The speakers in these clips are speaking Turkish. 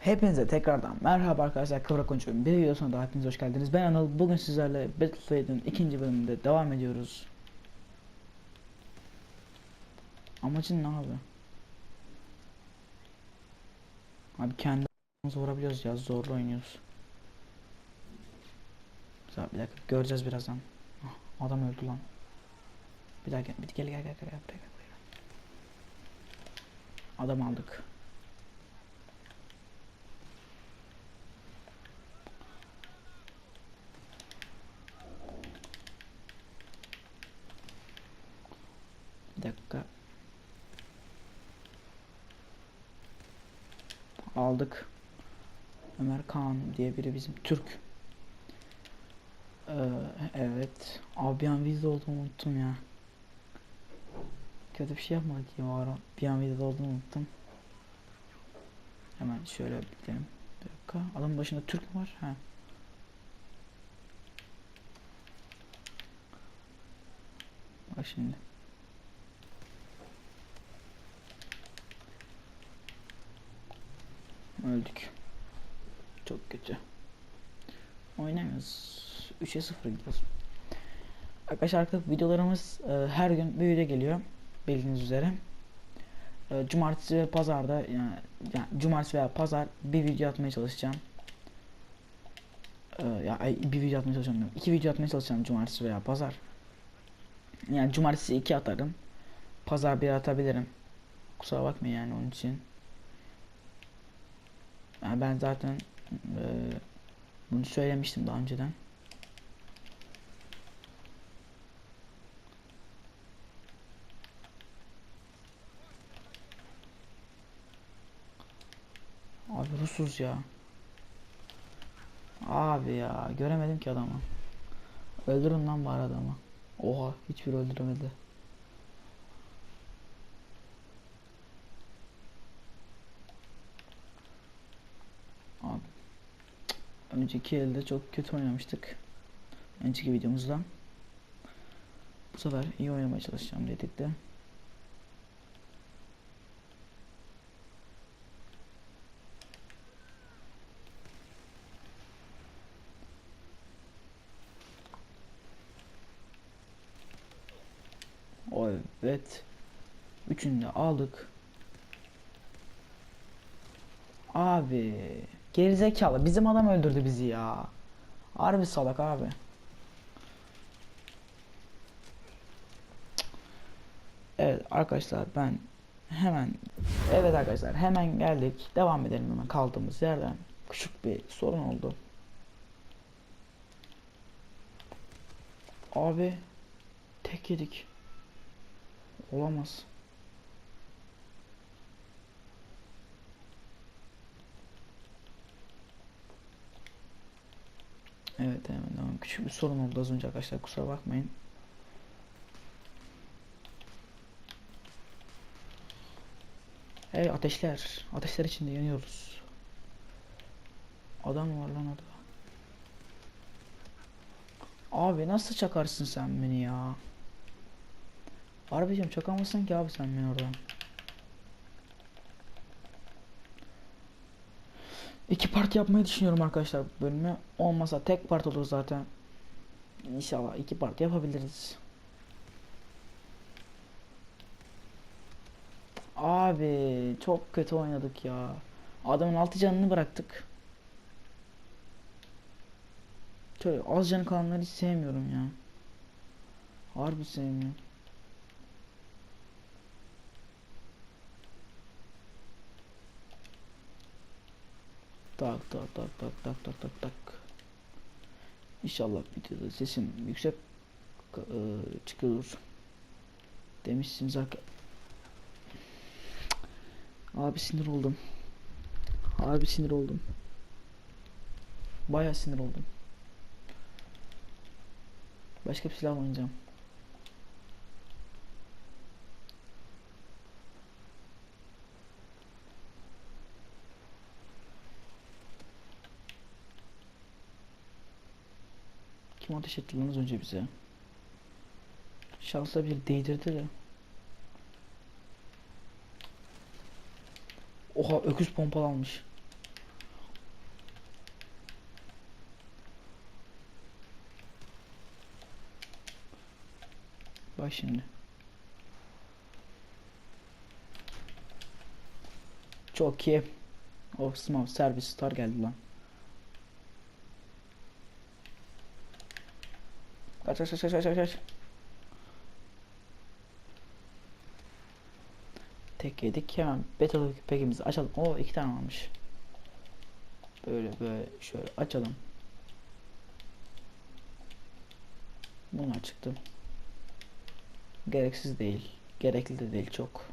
Hepinize tekrardan merhaba arkadaşlar. Kıvrak Konuşuyorum bir videosuna daha hepiniz hoş geldiniz. Ben Anıl. Bugün sizlerle Battlefield'in ikinci bölümünde devam ediyoruz. Amacın ne abi? Abi kendi vurabiliyoruz ya. Zorla oynuyoruz. Güzel bir dakika göreceğiz birazdan. Ah, Adam öldü lan. Bir dakika bir gel gel, gel, gel. Adam aldık Dakika. Aldık. Ömer Kaan diye biri bizim Türk. Ee, evet. Abi bir an vizde olduğumu unuttum ya. Kötü bir şey yapmadık ya o. Bir an vizde olduğumu unuttum. Hemen şöyle gidelim. Bir dakika. Adamın başında Türk mü var? Ha. Bak şimdi. Öldük. Çok kötü. Oynamıyoruz. 3'e 0 gidiyoruz. Arkadaşlar videolarımız e, her gün video geliyor. Bildiğiniz üzere. E, cumartesi ve pazarda yani, yani cumartesi veya pazar bir video atmaya çalışacağım. E, ya bir video atmaya çalışacağım. İki video atmaya çalışacağım cumartesi veya pazar. Yani cumartesi iki atarım. Pazar bir atabilirim. Kusura bakmayın yani onun için. Yani ben zaten e, bunu söylemiştim daha önceden. Abi Rusuz ya. Abi ya göremedim ki adamı. Öldürün lan bari adamı. Oha hiçbir öldüremedi. Abi. Önceki elde çok kötü oynamıştık. Önceki videomuzda. Bu sefer iyi oynamaya çalışacağım dedik de. Evet. Üçünü de aldık. Abi gerizekalı bizim adam öldürdü bizi ya. Harbi salak abi. Evet arkadaşlar ben hemen evet arkadaşlar hemen geldik. Devam edelim hemen kaldığımız yerden. Küçük bir sorun oldu. Abi tek yedik. Olamaz. Evet hemen devam. Küçük bir sorun oldu az önce arkadaşlar kusura bakmayın. Hey ateşler. Ateşler içinde yanıyoruz. Adam var lan orada. Abi nasıl çakarsın sen beni ya? Harbicim çakamazsın ki abi sen beni oradan. İki part yapmayı düşünüyorum arkadaşlar bu bölümü. Olmasa tek part olur zaten. İnşallah iki part yapabiliriz. Abi çok kötü oynadık ya. Adamın altı canını bıraktık. Şöyle az canı kalanları hiç sevmiyorum ya. Harbi sevmiyorum. Tak tak tak tak tak tak tak tak. İnşallah videoda sesim yüksek e, çıkıyor. Demişsiniz arkadaşlar. Abi sinir oldum. Abi sinir oldum. Bayağı sinir oldum. Başka bir silah oynayacağım. kim ateş etti lan az önce bize? Şansla bir değdirdi de. Oha öküz pompalanmış. Bak şimdi. Çok iyi. Oh, Osman servis star geldi lan. Kaç kaç kaç kaç kaç kaç. Tek yedik hemen Battle pack'imizi açalım. O iki tane almış. Böyle böyle şöyle açalım. Bunlar çıktı. Gereksiz değil. Gerekli de değil çok.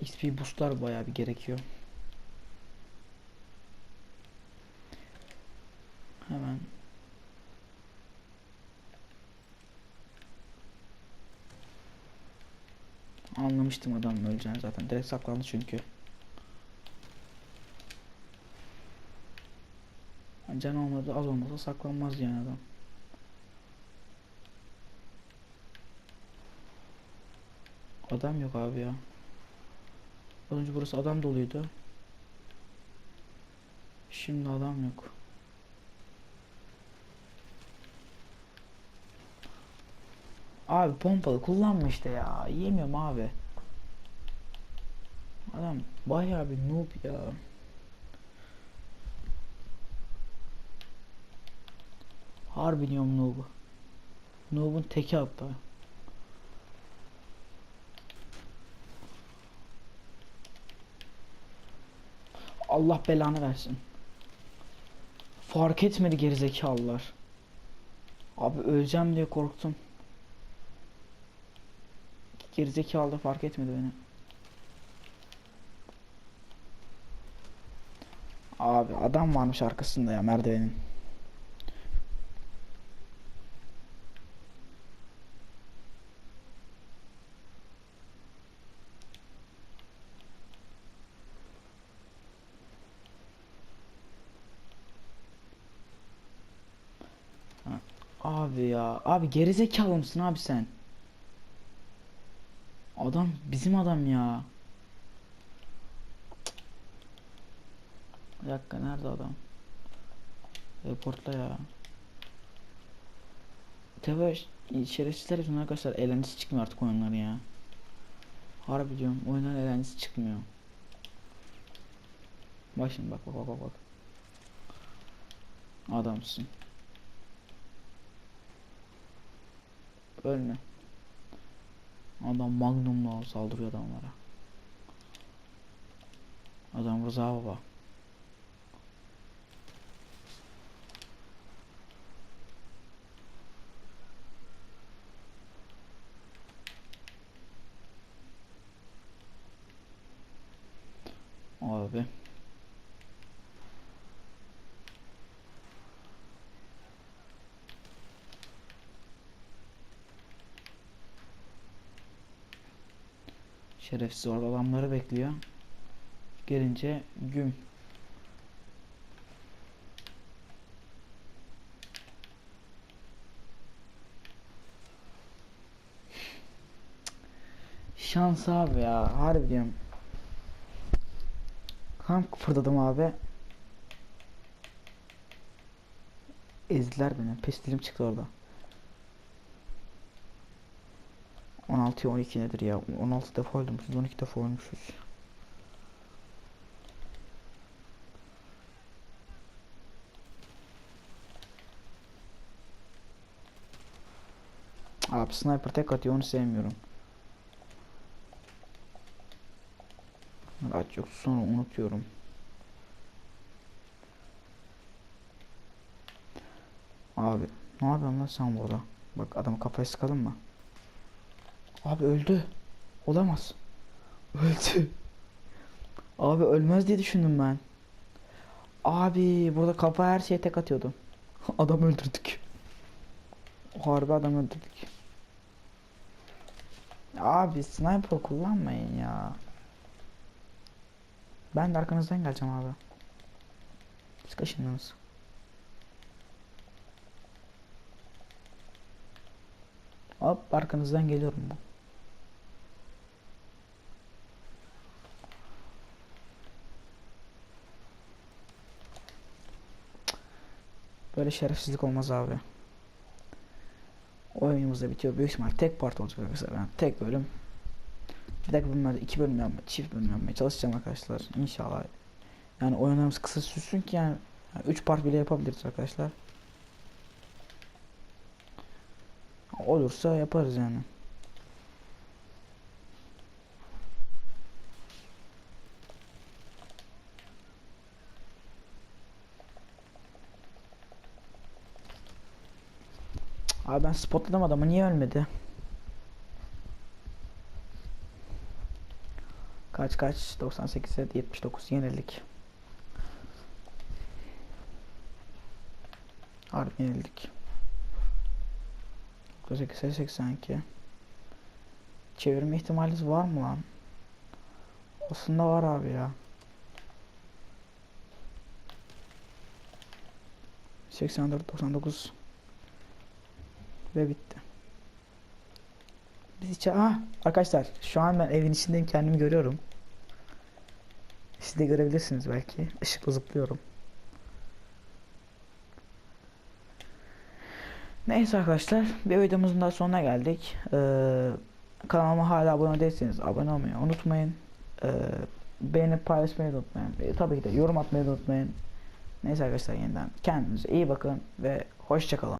XP boostlar bayağı bir gerekiyor. Hemen Anlamıştım adamın öleceğini zaten. Direkt saklandı çünkü. Can olmadı az olmasa saklanmaz yani adam. Adam yok abi ya. Az önce burası adam doluydu. Şimdi adam yok. Abi pompalı kullanma işte ya. Yemiyorum abi. Adam bayağı bir noob ya. Harbi diyorum noob. Noob'un teki hatta. Allah belanı versin. Fark etmedi gerizekalılar. Abi öleceğim diye korktum. Gerizekalı da fark etmedi beni. Abi adam varmış arkasında ya merdivenin. Abi ya. Abi gerizekalı mısın abi sen? Adam bizim adam ya. Bir dakika nerede adam? Reportla ya. Tabi şerefsizler yüzünden arkadaşlar eğlencesi çıkmıyor artık oyunların ya. Harbi diyorum oyunların eğlencesi çıkmıyor. Bak şimdi bak bak bak bak. Adamsın. Ölme. Adam magnumla saldırıyor adamlara. Adam Rıza baba. Abi. Şerefsiz orada adamları bekliyor. Gelince güm. Şans abi ya. Harbi diyorum. Kan fırladım abi. Ezdiler beni. Pestilim çıktı orada. 16 12 nedir ya? 16 defa öldüm. Siz 12 defa ölmüşüz. Abi sniper tek atıyor onu sevmiyorum. Aç yok sonra unutuyorum. Abi ne yapıyorsun lan sen burada? Bak adamı kafaya sıkalım mı? Abi öldü. Olamaz. Öldü. Abi ölmez diye düşündüm ben. Abi burada kafa her şeye tek atıyordu. Adam öldürdük. Harbi adam öldürdük. Abi sniper kullanmayın ya. Ben de arkanızdan geleceğim abi. Siz kaşındınız. Hop arkanızdan geliyorum. Böyle şerefsizlik olmaz abi. Oyunumuz da bitiyor. Büyük ihtimal tek part olacak arkadaşlar. Yani tek bölüm. Bir dakika bölümlerde iki bölüm yapma, çift bölüm yapmaya çalışacağım arkadaşlar. İnşallah. Yani oyunlarımız kısa sürsün ki yani 3 part bile yapabiliriz arkadaşlar. Olursa yaparız yani. Abi ben spotladım adamı niye ölmedi? Kaç kaç 98'e 79 yenildik. Harbi yenildik. 98'e 82. Çevirme ihtimaliniz var mı lan? Aslında var abi ya. 84 99 ve bitti. Biz içe ah arkadaşlar şu an ben evin içindeyim kendimi görüyorum. Siz de görebilirsiniz belki. Işıkla zıplıyorum. Neyse arkadaşlar bir videomuzun da sonuna geldik. Ee, kanalıma hala abone değilseniz abone olmayı unutmayın. Ee, beğenip paylaşmayı unutmayın. Ve tabii ki de yorum atmayı unutmayın. Neyse arkadaşlar yeniden kendinize iyi bakın ve hoşçakalın.